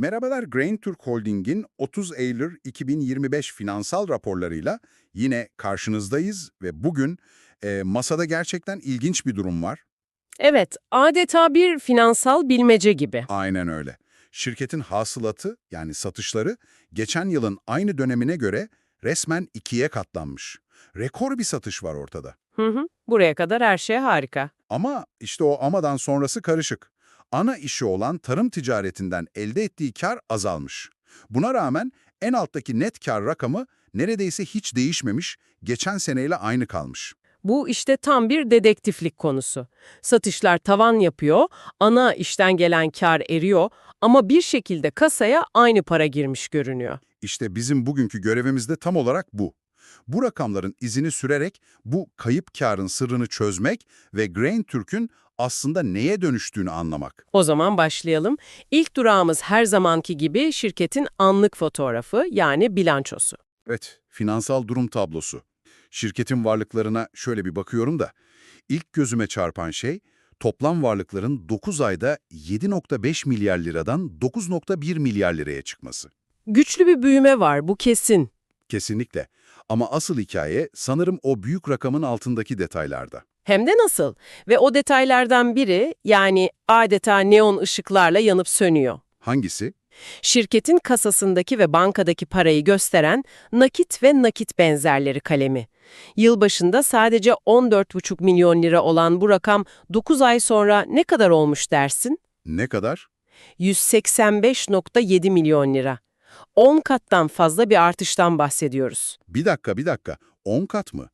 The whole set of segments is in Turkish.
Merhabalar Grain Türk Holding'in 30 Eylül 2025 finansal raporlarıyla yine karşınızdayız ve bugün e, masada gerçekten ilginç bir durum var. Evet, adeta bir finansal bilmece gibi. Aynen öyle. Şirketin hasılatı yani satışları geçen yılın aynı dönemine göre resmen ikiye katlanmış. Rekor bir satış var ortada. Hı hı. Buraya kadar her şey harika. Ama işte o amadan sonrası karışık. Ana işi olan tarım ticaretinden elde ettiği kar azalmış. Buna rağmen en alttaki net kar rakamı neredeyse hiç değişmemiş, geçen seneyle aynı kalmış. Bu işte tam bir dedektiflik konusu. Satışlar tavan yapıyor, ana işten gelen kar eriyor ama bir şekilde kasaya aynı para girmiş görünüyor. İşte bizim bugünkü görevimiz de tam olarak bu. Bu rakamların izini sürerek bu kayıp karın sırrını çözmek ve Grain Türk'ün aslında neye dönüştüğünü anlamak. O zaman başlayalım. İlk durağımız her zamanki gibi şirketin anlık fotoğrafı yani bilançosu. Evet, finansal durum tablosu. Şirketin varlıklarına şöyle bir bakıyorum da, ilk gözüme çarpan şey, toplam varlıkların 9 ayda 7.5 milyar liradan 9.1 milyar liraya çıkması. Güçlü bir büyüme var, bu kesin. Kesinlikle. Ama asıl hikaye sanırım o büyük rakamın altındaki detaylarda. Hem de nasıl? Ve o detaylardan biri yani adeta neon ışıklarla yanıp sönüyor. Hangisi? Şirketin kasasındaki ve bankadaki parayı gösteren nakit ve nakit benzerleri kalemi. Yılbaşında sadece 14,5 milyon lira olan bu rakam 9 ay sonra ne kadar olmuş dersin? Ne kadar? 185,7 milyon lira. 10 kattan fazla bir artıştan bahsediyoruz. Bir dakika, bir dakika. 10 kat mı?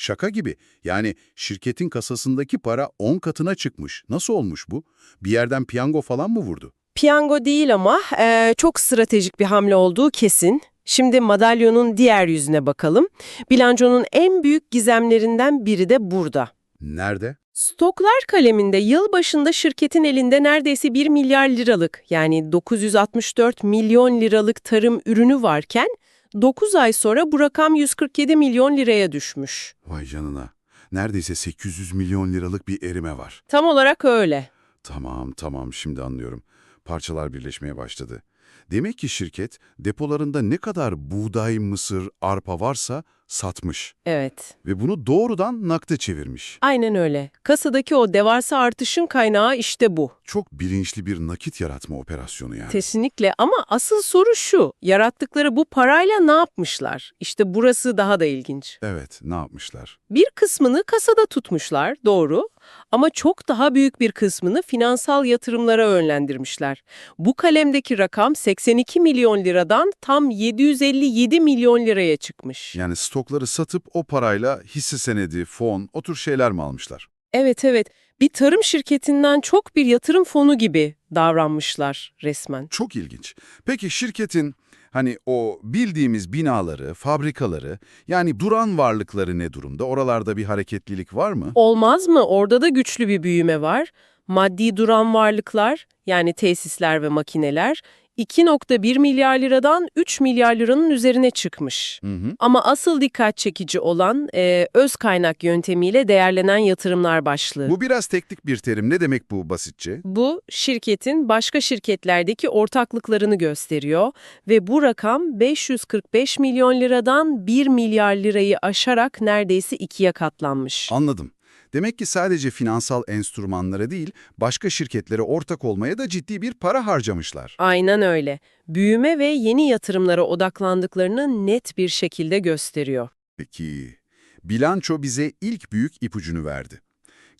Şaka gibi. Yani şirketin kasasındaki para 10 katına çıkmış. Nasıl olmuş bu? Bir yerden piyango falan mı vurdu? Piyango değil ama eee, çok stratejik bir hamle olduğu kesin. Şimdi madalyonun diğer yüzüne bakalım. Bilançonun en büyük gizemlerinden biri de burada. Nerede? Stoklar kaleminde yıl başında şirketin elinde neredeyse 1 milyar liralık yani 964 milyon liralık tarım ürünü varken 9 ay sonra bu rakam 147 milyon liraya düşmüş. Vay canına. Neredeyse 800 milyon liralık bir erime var. Tam olarak öyle. Tamam, tamam şimdi anlıyorum. Parçalar birleşmeye başladı. Demek ki şirket depolarında ne kadar buğday, mısır, arpa varsa satmış Evet. ve bunu doğrudan nakde çevirmiş. Aynen öyle. Kasadaki o devasa artışın kaynağı işte bu. Çok bilinçli bir nakit yaratma operasyonu yani. Kesinlikle ama asıl soru şu. Yarattıkları bu parayla ne yapmışlar? İşte burası daha da ilginç. Evet, ne yapmışlar? Bir kısmını kasada tutmuşlar, doğru. Ama çok daha büyük bir kısmını finansal yatırımlara yönlendirmişler. Bu kalemdeki rakam 82 milyon liradan tam 757 milyon liraya çıkmış. Yani stokları satıp o parayla hisse senedi, fon, o tür şeyler mi almışlar? Evet evet, bir tarım şirketinden çok bir yatırım fonu gibi davranmışlar resmen. Çok ilginç. Peki şirketin hani o bildiğimiz binaları, fabrikaları yani duran varlıkları ne durumda? Oralarda bir hareketlilik var mı? Olmaz mı? Orada da güçlü bir büyüme var. Maddi duran varlıklar yani tesisler ve makineler 2.1 milyar liradan 3 milyar liranın üzerine çıkmış. Hı hı. Ama asıl dikkat çekici olan e, öz kaynak yöntemiyle değerlenen yatırımlar başlığı. Bu biraz teknik bir terim. Ne demek bu basitçe? Bu şirketin başka şirketlerdeki ortaklıklarını gösteriyor ve bu rakam 545 milyon liradan 1 milyar lirayı aşarak neredeyse ikiye katlanmış. Anladım. Demek ki sadece finansal enstrümanlara değil, başka şirketlere ortak olmaya da ciddi bir para harcamışlar. Aynen öyle. Büyüme ve yeni yatırımlara odaklandıklarını net bir şekilde gösteriyor. Peki, bilanço bize ilk büyük ipucunu verdi.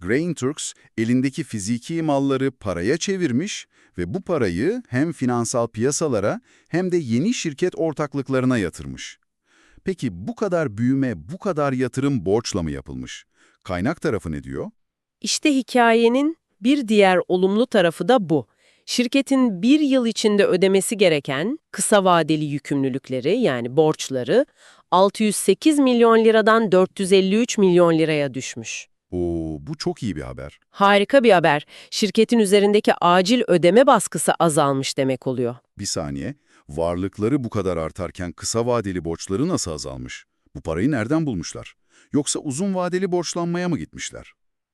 Grain Turks elindeki fiziki malları paraya çevirmiş ve bu parayı hem finansal piyasalara hem de yeni şirket ortaklıklarına yatırmış. Peki bu kadar büyüme, bu kadar yatırım borçla mı yapılmış? Kaynak tarafı ne diyor? İşte hikayenin bir diğer olumlu tarafı da bu. Şirketin bir yıl içinde ödemesi gereken kısa vadeli yükümlülükleri yani borçları 608 milyon liradan 453 milyon liraya düşmüş. Oo, bu çok iyi bir haber. Harika bir haber. Şirketin üzerindeki acil ödeme baskısı azalmış demek oluyor. Bir saniye, varlıkları bu kadar artarken kısa vadeli borçları nasıl azalmış? Bu parayı nereden bulmuşlar? Yoksa uzun vadeli borçlanmaya mı gitmişler?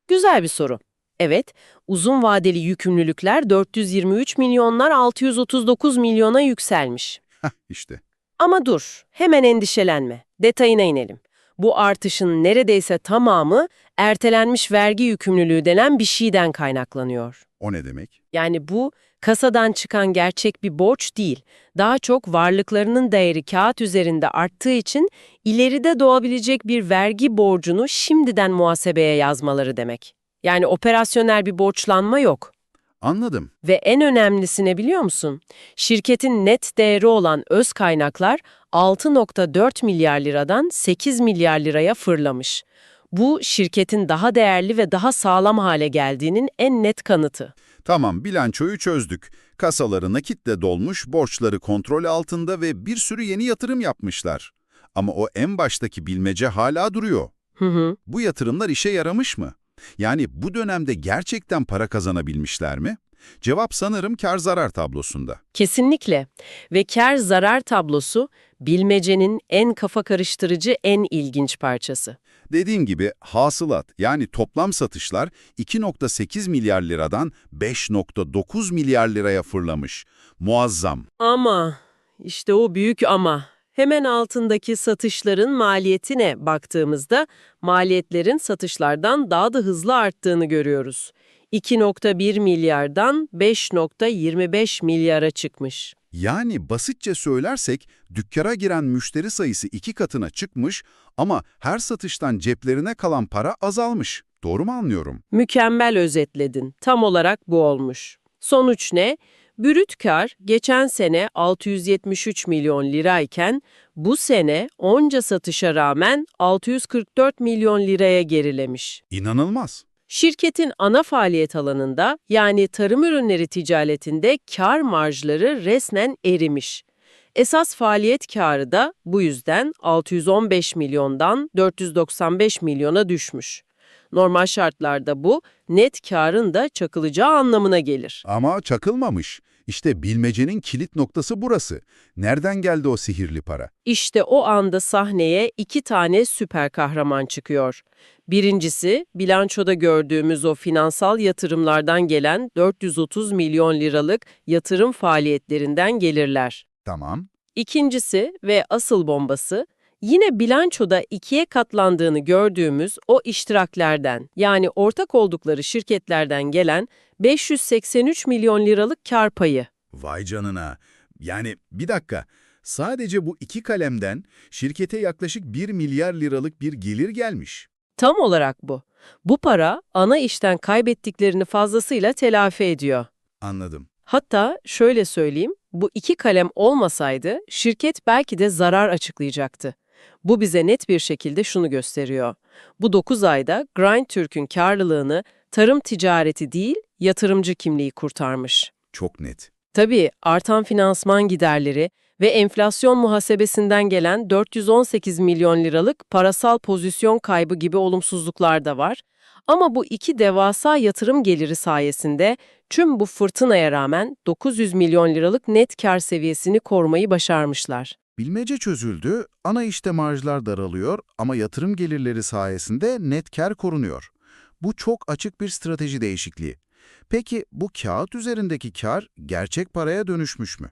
Güzel bir soru. Evet, uzun vadeli yükümlülükler 423 milyonlar 639 milyona yükselmiş. Heh işte. Ama dur, hemen endişelenme. Detayına inelim. Bu artışın neredeyse tamamı ertelenmiş vergi yükümlülüğü denen bir şeyden kaynaklanıyor. O ne demek? Yani bu kasadan çıkan gerçek bir borç değil. Daha çok varlıklarının değeri kağıt üzerinde arttığı için ileride doğabilecek bir vergi borcunu şimdiden muhasebeye yazmaları demek. Yani operasyonel bir borçlanma yok. Anladım. Ve en önemlisi ne biliyor musun? Şirketin net değeri olan öz kaynaklar 6.4 milyar liradan 8 milyar liraya fırlamış. Bu şirketin daha değerli ve daha sağlam hale geldiğinin en net kanıtı. Tamam, bilançoyu çözdük. Kasaları nakitle dolmuş, borçları kontrol altında ve bir sürü yeni yatırım yapmışlar. Ama o en baştaki bilmece hala duruyor. Hı hı. Bu yatırımlar işe yaramış mı? Yani bu dönemde gerçekten para kazanabilmişler mi? Cevap sanırım kar zarar tablosunda. Kesinlikle. Ve kar zarar tablosu bilmecenin en kafa karıştırıcı, en ilginç parçası. Dediğim gibi hasılat yani toplam satışlar 2.8 milyar liradan 5.9 milyar liraya fırlamış. Muazzam. Ama, işte o büyük ama. Hemen altındaki satışların maliyetine baktığımızda maliyetlerin satışlardan daha da hızlı arttığını görüyoruz. 2.1 milyardan 5.25 milyara çıkmış. Yani basitçe söylersek dükkara giren müşteri sayısı iki katına çıkmış ama her satıştan ceplerine kalan para azalmış. Doğru mu anlıyorum? Mükemmel özetledin. Tam olarak bu olmuş. Sonuç ne? Brüt kar geçen sene 673 milyon lirayken bu sene onca satışa rağmen 644 milyon liraya gerilemiş. İnanılmaz. Şirketin ana faaliyet alanında yani tarım ürünleri ticaretinde kar marjları resmen erimiş. Esas faaliyet karı da bu yüzden 615 milyondan 495 milyona düşmüş. Normal şartlarda bu net karın da çakılacağı anlamına gelir. Ama çakılmamış. İşte bilmecenin kilit noktası burası. Nereden geldi o sihirli para? İşte o anda sahneye iki tane süper kahraman çıkıyor. Birincisi, bilançoda gördüğümüz o finansal yatırımlardan gelen 430 milyon liralık yatırım faaliyetlerinden gelirler. Tamam. İkincisi ve asıl bombası, yine bilançoda ikiye katlandığını gördüğümüz o iştiraklerden yani ortak oldukları şirketlerden gelen 583 milyon liralık kar payı. Vay canına. Yani bir dakika. Sadece bu iki kalemden şirkete yaklaşık 1 milyar liralık bir gelir gelmiş. Tam olarak bu. Bu para ana işten kaybettiklerini fazlasıyla telafi ediyor. Anladım. Hatta şöyle söyleyeyim, bu iki kalem olmasaydı şirket belki de zarar açıklayacaktı. Bu bize net bir şekilde şunu gösteriyor. Bu 9 ayda Grind Türk'ün karlılığını tarım ticareti değil, yatırımcı kimliği kurtarmış. Çok net. Tabii artan finansman giderleri ve enflasyon muhasebesinden gelen 418 milyon liralık parasal pozisyon kaybı gibi olumsuzluklar da var. Ama bu iki devasa yatırım geliri sayesinde tüm bu fırtınaya rağmen 900 milyon liralık net kar seviyesini korumayı başarmışlar. Bilmece çözüldü, ana işte marjlar daralıyor ama yatırım gelirleri sayesinde net kar korunuyor. Bu çok açık bir strateji değişikliği. Peki bu kağıt üzerindeki kar gerçek paraya dönüşmüş mü?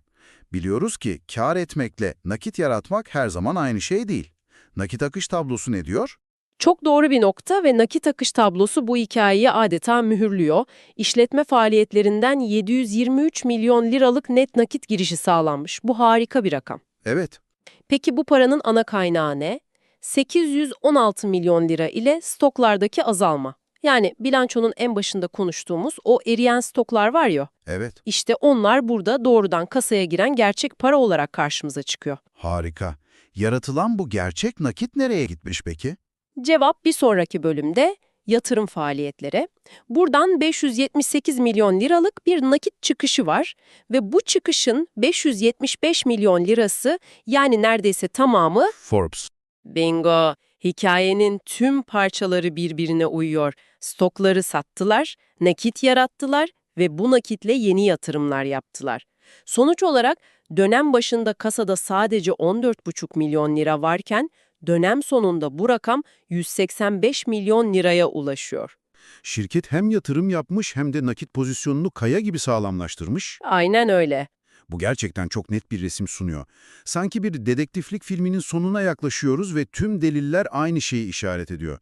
Biliyoruz ki kar etmekle nakit yaratmak her zaman aynı şey değil. Nakit akış tablosu ne diyor? Çok doğru bir nokta ve nakit akış tablosu bu hikayeyi adeta mühürlüyor. İşletme faaliyetlerinden 723 milyon liralık net nakit girişi sağlanmış. Bu harika bir rakam. Evet, Peki bu paranın ana kaynağı ne? 816 milyon lira ile stoklardaki azalma. Yani bilançonun en başında konuştuğumuz o eriyen stoklar var ya, evet. işte onlar burada doğrudan kasaya giren gerçek para olarak karşımıza çıkıyor. Harika. Yaratılan bu gerçek nakit nereye gitmiş peki? Cevap bir sonraki bölümde yatırım faaliyetlere. Buradan 578 milyon liralık bir nakit çıkışı var ve bu çıkışın 575 milyon lirası yani neredeyse tamamı Forbes. Bingo! Hikayenin tüm parçaları birbirine uyuyor. Stokları sattılar, nakit yarattılar ve bu nakitle yeni yatırımlar yaptılar. Sonuç olarak dönem başında kasada sadece 14,5 milyon lira varken dönem sonunda bu rakam 185 milyon liraya ulaşıyor. Şirket hem yatırım yapmış hem de nakit pozisyonunu kaya gibi sağlamlaştırmış. Aynen öyle. Bu gerçekten çok net bir resim sunuyor. Sanki bir dedektiflik filminin sonuna yaklaşıyoruz ve tüm deliller aynı şeyi işaret ediyor.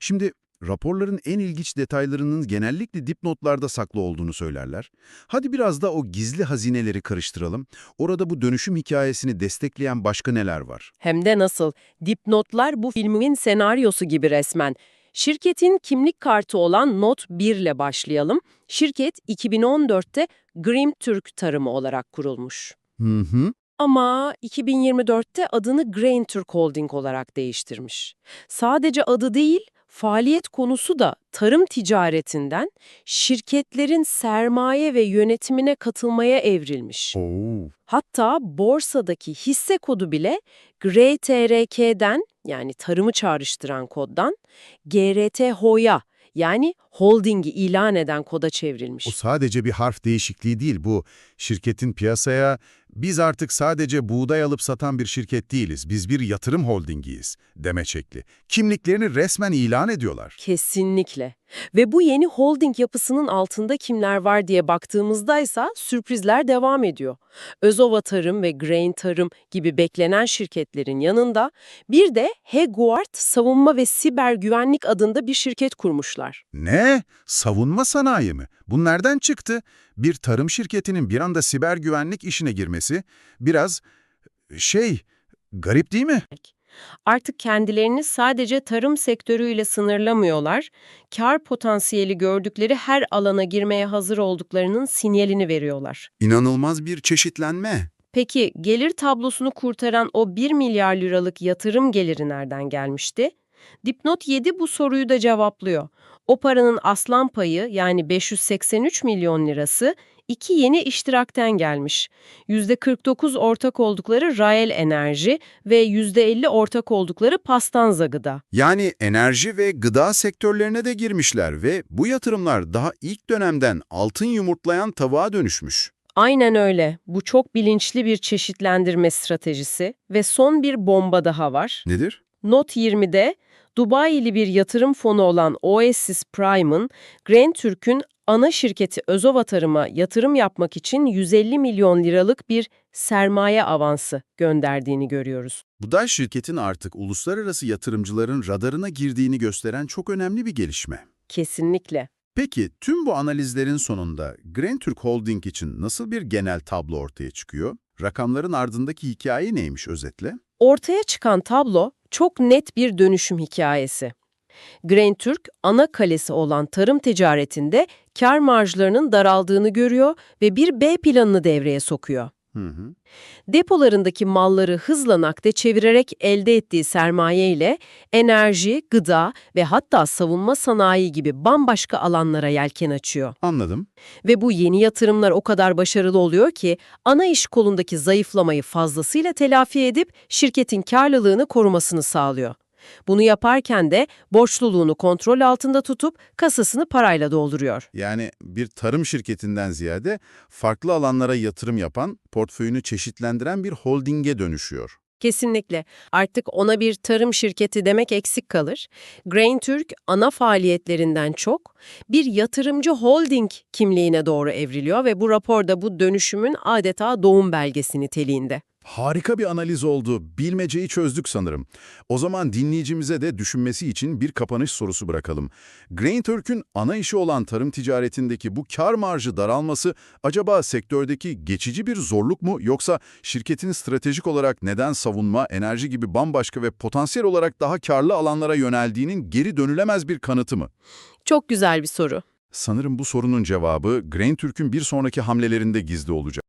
Şimdi raporların en ilginç detaylarının genellikle dipnotlarda saklı olduğunu söylerler. Hadi biraz da o gizli hazineleri karıştıralım. Orada bu dönüşüm hikayesini destekleyen başka neler var? Hem de nasıl? Dipnotlar bu filmin senaryosu gibi resmen. Şirketin kimlik kartı olan Not 1 ile başlayalım. Şirket 2014'te Grim Türk Tarımı olarak kurulmuş. Hı hı. Ama 2024'te adını Grain Türk Holding olarak değiştirmiş. Sadece adı değil, faaliyet konusu da tarım ticaretinden şirketlerin sermaye ve yönetimine katılmaya evrilmiş. Oo. Hatta borsadaki hisse kodu bile GRTRK'den yani tarımı çağrıştıran koddan GRTHO'ya yani holdingi ilan eden koda çevrilmiş. O sadece bir harf değişikliği değil bu. Şirketin piyasaya biz artık sadece buğday alıp satan bir şirket değiliz. Biz bir yatırım holdingiyiz deme şekli. Kimliklerini resmen ilan ediyorlar. Kesinlikle. Ve bu yeni holding yapısının altında kimler var diye baktığımızdaysa sürprizler devam ediyor. Özova Tarım ve Grain Tarım gibi beklenen şirketlerin yanında bir de Heguard Savunma ve Siber Güvenlik adında bir şirket kurmuşlar. Ne? Savunma sanayi mi? Bu nereden çıktı? Bir tarım şirketinin bir anda siber güvenlik işine girmesi biraz şey garip değil mi? Artık kendilerini sadece tarım sektörüyle sınırlamıyorlar, kar potansiyeli gördükleri her alana girmeye hazır olduklarının sinyalini veriyorlar. İnanılmaz bir çeşitlenme. Peki gelir tablosunu kurtaran o 1 milyar liralık yatırım geliri nereden gelmişti? Dipnot 7 bu soruyu da cevaplıyor. O paranın aslan payı yani 583 milyon lirası iki yeni iştirakten gelmiş. %49 ortak oldukları Rael Enerji ve %50 ortak oldukları Pastanza Gıda. Yani enerji ve gıda sektörlerine de girmişler ve bu yatırımlar daha ilk dönemden altın yumurtlayan tavuğa dönüşmüş. Aynen öyle. Bu çok bilinçli bir çeşitlendirme stratejisi ve son bir bomba daha var. Nedir? Not 20'de Dubai'li bir yatırım fonu olan Oasis Prime'ın Grand Türk'ün ana şirketi Özova Tarım'a yatırım yapmak için 150 milyon liralık bir sermaye avansı gönderdiğini görüyoruz. Bu da şirketin artık uluslararası yatırımcıların radarına girdiğini gösteren çok önemli bir gelişme. Kesinlikle. Peki tüm bu analizlerin sonunda Grand Türk Holding için nasıl bir genel tablo ortaya çıkıyor? Rakamların ardındaki hikaye neymiş özetle? Ortaya çıkan tablo çok net bir dönüşüm hikayesi. Grain Türk, ana kalesi olan tarım ticaretinde kar marjlarının daraldığını görüyor ve bir B planını devreye sokuyor. Hı hı. Depolarındaki malları hızla nakde çevirerek elde ettiği sermaye ile enerji, gıda ve hatta savunma sanayi gibi bambaşka alanlara yelken açıyor. Anladım. Ve bu yeni yatırımlar o kadar başarılı oluyor ki ana iş kolundaki zayıflamayı fazlasıyla telafi edip şirketin karlılığını korumasını sağlıyor. Bunu yaparken de borçluluğunu kontrol altında tutup kasasını parayla dolduruyor. Yani bir tarım şirketinden ziyade farklı alanlara yatırım yapan, portföyünü çeşitlendiren bir holdinge dönüşüyor. Kesinlikle. Artık ona bir tarım şirketi demek eksik kalır. Grain Türk ana faaliyetlerinden çok bir yatırımcı holding kimliğine doğru evriliyor ve bu raporda bu dönüşümün adeta doğum belgesi niteliğinde. Harika bir analiz oldu. Bilmeceyi çözdük sanırım. O zaman dinleyicimize de düşünmesi için bir kapanış sorusu bırakalım. Grain Türk'ün ana işi olan tarım ticaretindeki bu kar marjı daralması acaba sektördeki geçici bir zorluk mu yoksa şirketin stratejik olarak neden savunma, enerji gibi bambaşka ve potansiyel olarak daha karlı alanlara yöneldiğinin geri dönülemez bir kanıtı mı? Çok güzel bir soru. Sanırım bu sorunun cevabı Grain Türk'ün bir sonraki hamlelerinde gizli olacak.